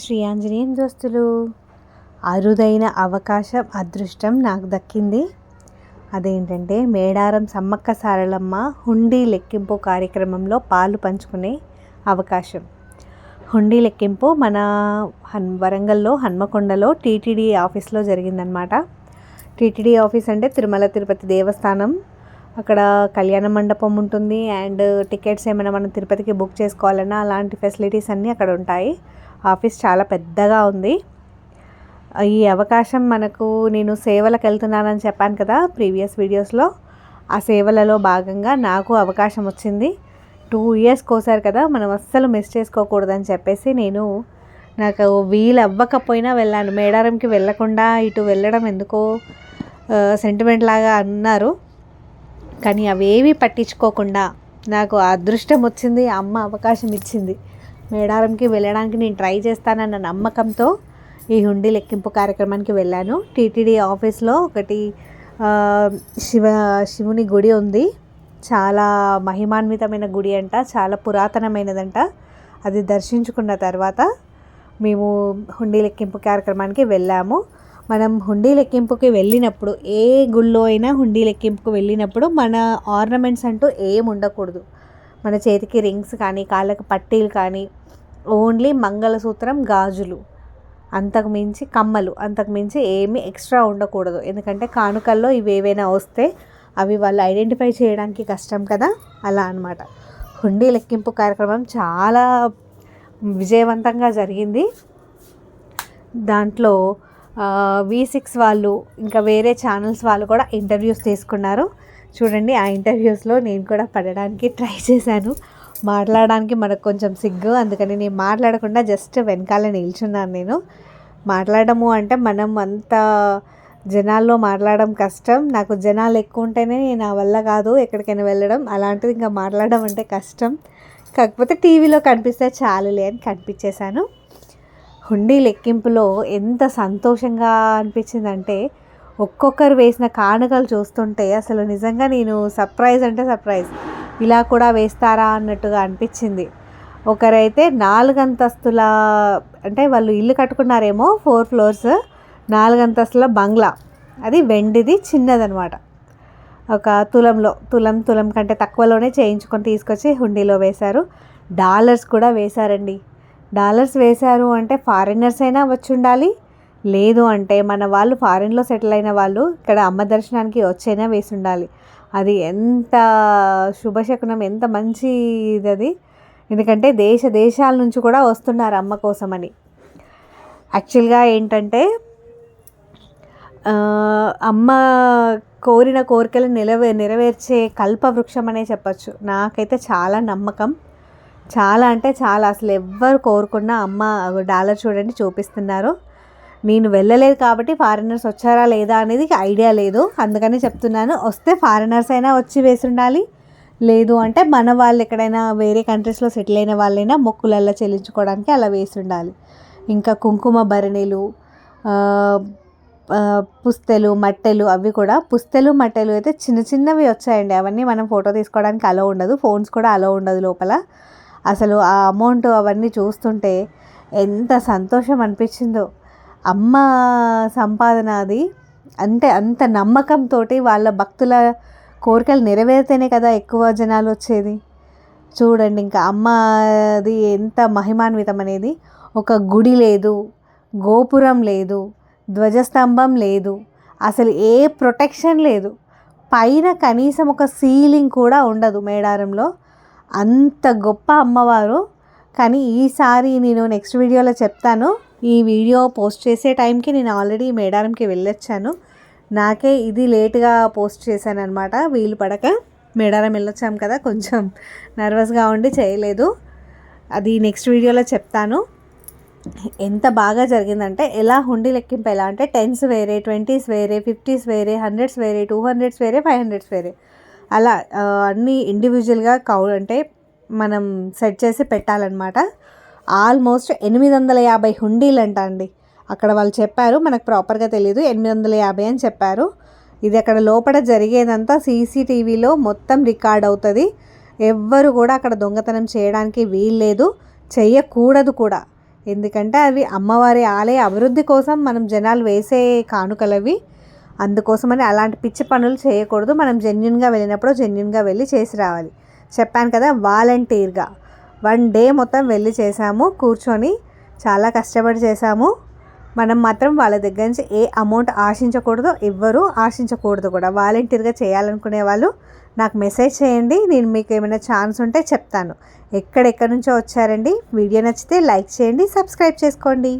శ్రీ ఆంజనేయం దోస్తులు. అరుదైన అవకాశం అదృష్టం నాకు దక్కింది. అదేంటంటే మేడారం సమ్మక్క సారలమ్మ హుండీ లెక్కింపు కార్యక్రమంలో పాలు పంచుకునే అవకాశం. హుండీ లెక్కింపు మన హన్ వరంగల్లో హన్మకొండలో టీటీడీ ఆఫీస్లో జరిగిందనమాట టీటీడీ ఆఫీస్ అంటే తిరుమల తిరుపతి దేవస్థానం. అక్కడ కళ్యాణ మండపం ఉంటుంది. అండ్ టికెట్స్ ఏమైనా మనం తిరుపతికి బుక్ చేసుకోవాలన్నా అలాంటి ఫెసిలిటీస్ అన్నీ అక్కడ ఉంటాయి. ఆఫీస్ చాలా పెద్దగా ఉంది. ఈ అవకాశం మనకు నేను సేవలకు వెళ్తున్నానని చెప్పాను కదా ప్రీవియస్ వీడియోస్లో. ఆ సేవలలో భాగంగా నాకు అవకాశం వచ్చింది. టూ ఇయర్స్కి ఒకసారి కదా మనం అస్సలు మిస్ చేసుకోకూడదని చెప్పేసి నేను నాకు వీలు అవ్వకపోయినా వెళ్ళాను. మేడారంకి వెళ్ళకుండా ఇటు వెళ్ళడం ఎందుకో సెంటిమెంట్ లాగా అన్నారు. కానీ అవేవి పట్టించుకోకుండా నాకు అదృష్టం వచ్చింది అమ్మ అవకాశం ఇచ్చింది. మేడారంకి వెళ్ళడానికి నేను ట్రై చేస్తానన్న నమ్మకంతో ఈ హుండీ లెక్కింపు కార్యక్రమానికి వెళ్ళాను. టీటీడీ ఆఫీస్లో ఒకటి శివ శివుని గుడి ఉంది. చాలా మహిమాన్వితమైన గుడి అంట చాలా పురాతనమైనదంట. అది దర్శించుకున్న తర్వాత మేము హుండీ లెక్కింపు కార్యక్రమానికి వెళ్ళాము. మనం హుండీ లెక్కింపుకి వెళ్ళినప్పుడు ఏ గుళ్ళో అయినా హుండీ లెక్కింపుకి వెళ్ళినప్పుడు మన ఆర్నమెంట్స్ అంటూ ఏం ఉండకూడదు. మన చేతికి రింగ్స్ కానీ కాళ్ళకి పట్టీలు కానీ ఓన్లీ మంగళసూత్రం గాజులు. అంతకు మించి కమ్మలు అంతకు మించి ఏమీ ఎక్స్ట్రా ఉండకూడదు. ఎందుకంటే కానుకల్లో ఇవి ఏవైనా వస్తే అవి వాళ్ళు ఐడెంటిఫై చేయడానికి కష్టం కదా? అలా అనమాట హుండీ లెక్కింపు కార్యక్రమం చాలా విజయవంతంగా జరిగింది. దాంట్లో వి సిక్స్ వాళ్ళు ఇంకా వేరే ఛానల్స్ వాళ్ళు కూడా ఇంటర్వ్యూస్ తీసుకున్నారు. చూడండి ఆ ఇంటర్వ్యూస్లో నేను కూడా పడడానికి ట్రై చేశాను. మాట్లాడడానికి మనకు కొంచెం సిగ్గు అందుకని నేను మాట్లాడకుండా జస్ట్ వెనకాల నిల్చున్నాను నేను. మాట్లాడము అంటే మనం అంత జనాల్లో మాట్లాడడం కష్టం. నాకు జనాలు ఎక్కువ ఉంటేనే నా వల్ల కాదు ఎక్కడికైనా వెళ్ళడం. అలాంటిది ఇంకా మాట్లాడడం అంటే కష్టం. కాకపోతే టీవీలో కనిపిస్తే చాలులే అని కనిపించేశాను. హుండీ లెక్కింపులో ఎంత సంతోషంగా అనిపించిందంటే ఒక్కొక్కరు వేసిన కానుకలు చూస్తుంటే అసలు నిజంగా నేను సర్ప్రైజ్ అంటే సర్ప్రైజ్ ఇలా కూడా వేస్తారా అన్నట్టుగా అనిపించింది. ఒకరైతే నాలుగు అంతస్తుల అంటే వాళ్ళు ఇల్లు కట్టుకున్నారేమో ఫోర్ ఫ్లోర్స్ నాలుగు అంతస్తుల బంగ్లా. అది వెండిది చిన్నదనమాట ఒక తులంలో తులం తులం కంటే తక్కువలోనే చేయించుకొని తీసుకొచ్చి హుండీలో వేశారు. డాలర్స్ కూడా వేశారండి. డాలర్స్ వేశారు అంటే ఫారినర్స్ అయినా వచ్చి ఉండాలి లేదు అంటే మన వాళ్ళు ఫారిన్లో సెటిల్ అయిన వాళ్ళు ఇక్కడ అమ్మ దర్శనానికి వచ్చైనా వేసి ఉండాలి అది ఎంత శుభశకునం ఎంత మంచి ఇది అది ఎందుకంటే దేశ దేశాల నుంచి కూడా వస్తున్నారు అమ్మ కోసమని. యాక్చువల్గా ఏంటంటే అమ్మ కోరిన కోరికలు నెరవే నెరవేర్చే కల్పవృక్షం అనే చెప్పచ్చు. నాకైతే చాలా నమ్మకం. చాలా అంటే చాలా. అసలు ఎవ్వరు కోరుకున్నా అమ్మ డాలర్ చూడండి చూపిస్తున్నారు. నేను వెళ్ళలేదు కాబట్టి ఫారినర్స్ వచ్చారా లేదా అనేది ఐడియా లేదు. అందుకని చెప్తున్నాను వస్తే ఫారినర్స్ అయినా వచ్చి వేసి ఉండాలి లేదు అంటే మన వాళ్ళు ఎక్కడైనా వేరే కంట్రీస్లో సెటిల్ అయిన వాళ్ళైనా మొక్కులల్లో చెల్లించుకోవడానికి అలా వేసి ఉండాలి ఇంకా కుంకుమ భరణిలు పుస్తెలు మట్టెలు అవి కూడా. పుస్తెలు మట్టెలు అయితే చిన్న చిన్నవి వచ్చాయండి. అవన్నీ మనం ఫోటో తీసుకోవడానికి అలో ఉండదు. ఫోన్స్ కూడా అలో ఉండదు లోపల. అసలు ఆ అమౌంట్ అవన్నీ చూస్తుంటే ఎంత సంతోషం అనిపించిందో. అమ్మ సంపాదన అది. అంటే అంత నమ్మకంతో వాళ్ళ భక్తుల కోరికలు నెరవేరితేనే కదా ఎక్కువ జనాలు వచ్చేది. చూడండి ఇంకా అమ్మది ఎంత మహిమాన్వితం అనేది. ఒక గుడి లేదు గోపురం లేదు ధ్వజస్తంభం లేదు అసలు ఏ ప్రొటెక్షన్ లేదు. పైన కనీసం ఒక సీలింగ్ కూడా ఉండదు మేడారంలో. అంత గొప్ప అమ్మవారు. కానీ ఈసారి నేను నెక్స్ట్ వీడియోలో చెప్తాను. ఈ వీడియో పోస్ట్ చేసే టైంకి నేను ఆల్రెడీ మేడారంకి వెళ్ళొచ్చాను. నాకే ఇది లేట్గా పోస్ట్ చేశాను అనమాట వీలు పడక మేడారం వెళ్ళొచ్చాం కదా కొంచెం నర్వస్గా ఉండి చేయలేదు. అది నెక్స్ట్ వీడియోలో చెప్తాను. ఎంత బాగా జరిగిందంటే ఎలా హుండీ లెక్కింపు ఎలా అంటే టెన్స్ వేరే ట్వంటీస్ వేరే ఫిఫ్టీస్ వేరే హండ్రెడ్స్ వేరే టూ హండ్రెడ్స్ వేరే ఫైవ్ హండ్రెడ్స్ వేరే. అలా అన్నీ ఇండివిజువల్గా కౌ అంటే మనం సెట్ చేసి పెట్టాలన్నమాట. ఆల్మోస్ట్ ఎనిమిది వందల యాభై హుండీలు అంట అండి అక్కడ వాళ్ళు చెప్పారు మనకు ప్రాపర్గా తెలియదు ఎనిమిది వందల యాభై అని చెప్పారు. ఇది అక్కడ లోపల జరిగేదంతా సీసీటీవీలో మొత్తం రికార్డ్ అవుతుంది. ఎవ్వరు కూడా అక్కడ దొంగతనం చేయడానికి వీల్లేదు చేయకూడదు కూడా. ఎందుకంటే అవి అమ్మవారి ఆలయ అభివృద్ధి కోసం మనం జనాలు వేసే కానుకలవి. అందుకోసమని అలాంటి పిచ్చి పనులు చేయకూడదు. మనం జెన్యున్గా వెళ్ళినప్పుడు జెన్యున్గా వెళ్ళి చేసి రావాలి. చెప్పాను కదా వాలంటీర్గా వన్ డే మొత్తం వెళ్ళి చేసాము కూర్చొని చాలా కష్టపడి చేసాము మనం మాత్రం వాళ్ళ దగ్గర నుంచి ఏ అమౌంట్ ఆశించకూడదు ఎవ్వరూ ఆశించకూడదు కూడా. వాలంటీర్గా చేయాలనుకునే వాళ్ళు నాకు మెసేజ్ చేయండి నేను మీకు ఏమైనా ఛాన్స్ ఉంటే చెప్తాను. ఎక్కడెక్కడి నుంచో వచ్చారండి? వీడియో నచ్చితే లైక్ చేయండి సబ్స్క్రైబ్ చేసుకోండి.